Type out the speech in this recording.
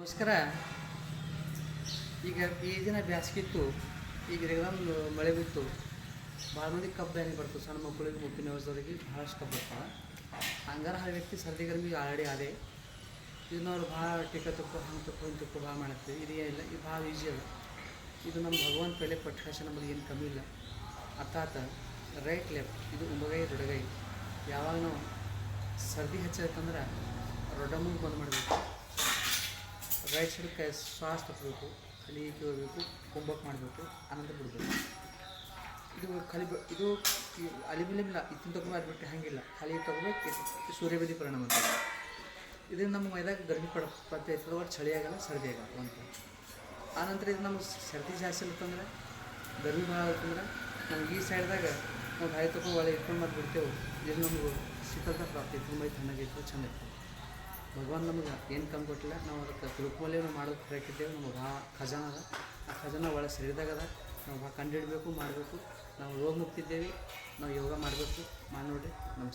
ನಮಸ್ಕಾರ. ಈಗ ಈ ದಿನ ಬ್ಯಾಸ್ಗಿತ್ತು ಈಗ ಒಂದು ಮಳೆ ಬಿತ್ತು. ಭಾಳ ಮಂದಿ ಕಬ್ಬು ಬ್ಯಾನಿ ಬರ್ತದೆ ಸಣ್ಣ ಮಕ್ಕಳಿಗೆ ಮುಪ್ಪಿನ ವಯಸ್ಸದವರಿಗೆ ಭಾಳಷ್ಟು ಕಬ್ಬು ಬರ್ತಾವೆ ಹಂಗಾರ ಆ ವ್ಯಕ್ತಿ ಸರ್ದಿ ಗರ್ಮಿಗೆ ಆಲ್ರೆಡಿ ಅದೇ ಇದನ್ನ ಅವ್ರು ಭಾಳ ಟಿಕ ತಪ್ಪು ಹಂಗೆ ತಪ್ಪು ಹಿಂಗೆ ತಪ್ಪು ಭಾಳ ಮಾಡುತ್ತೆ ಇದು ಏನಿಲ್ಲ, ಇದು ಭಾಳ ಈಸಿ ಅದ. ಇದು ನಮ್ಮ ಭಗವಂತ ಪೆಲೆ ಪಟ್ಕಾಶ ನಮಗೆ ಏನು ಕಮ್ಮಿ ಇಲ್ಲ. ಅರ್ಥಾತ್ ರೈಟ್ ಲೆಫ್ಟ್ ಇದು ಉಂಬಗೈ ರೊಡಗೈ ಯಾವಾಗ ನಾವು ಸರ್ದಿ ಹೆಚ್ಚಾಯ್ತಂದ್ರೆ ರೊಡಮುಂಗೆ ಬಂದ್ ಮಾಡಬೇಕು. ರೈಟ್ ಸೈಡ್ ಕೈ ಶ್ವಾಸ ತಪ್ಪಬೇಕು ಖಾಲಿ ಹೋಗಬೇಕು ಕುಂಭಕ್ಕೆ ಮಾಡಬೇಕು ಆನಂತರ ಬಿಡಬೇಕು ಇದು ಬ- ಇದು ಅಲಿಬಿಲಿಮಿಲ್ಲ ಇತ್ತಿನ ತಗೊಂಡು ಮಾಡಿಬಿಟ್ಟು ಹಾಗಿಲ್ಲ. ಖಾಲಿ ತಗೋಬೇಕು ಸೂರ್ಯಬೇದಿ ಪರಿಣಾಮ ಅಂತ ಇದರಿಂದ ನಮ್ಮ ಮೈದಾಗ ಗರ್ಮಿ ಪಡ ಪತ್ತೆ ಇರ್ತದೆ ಚಳಿ ಆಗಲ್ಲ, ಸರ್ದಿ ಆಗಲ್ಲ ಅಂತ ಆನಂತರ ಇದು ನಮ್ಗೆ ಸರ್ದಿ ಜಾಸ್ತಿ ಇರ್ತಂದ್ರೆ ಗರ್ಮಿ ಭಾಳ ಆಗುತ್ತಂದ್ರೆ ನಮ್ಗೆ ಈ ಸೈಡ್ದಾಗ ನಾವು ಗಾಳಿ ತಗೊಂಡು ಒಳಗೆ ಇಟ್ಕೊಂಡು ಮತ್ತೆ ಬಿಡ್ತೇವೆ ಇದು ನಮ್ಗೆ ಶೀತಲತಾ ಪ್ರಾಪ್ತಿ ತುಂಬ ಮೈ ತಣ್ಣಗಿತ್ತು ಚಂದ ಭಗವಾನ್ ನಮಗೆ ಏನು ಕಮ್ಮಿ ಕೊಟ್ಟಿಲ್ಲ. ನಾವು ಅದಕ್ಕೆ ತಿಳ್ಕೊಳ್ಳೇನು ಮಾಡೋದು ಕರೆಕ್ಟಿದ್ದೇವೆ ನಮಗೆ ಆ ಖಜಾನ ಅದ. ಆ ಖಜಾನ ಒಳ ಶರೀರದಾಗ ಅದ. ನಾವು ಭಾಳ ಕಂಡುಹಿಡಬೇಕು ಮಾಡಬೇಕು. ನಾವು ರೋಗ ಮುಕ್ತಿದ್ದೇವೆ. ನಾವು ಯೋಗ ಮಾಡಬೇಕು. ಮಾಡಿ ನೋಡಿರಿ. ನಮಸ್ಕಾರ.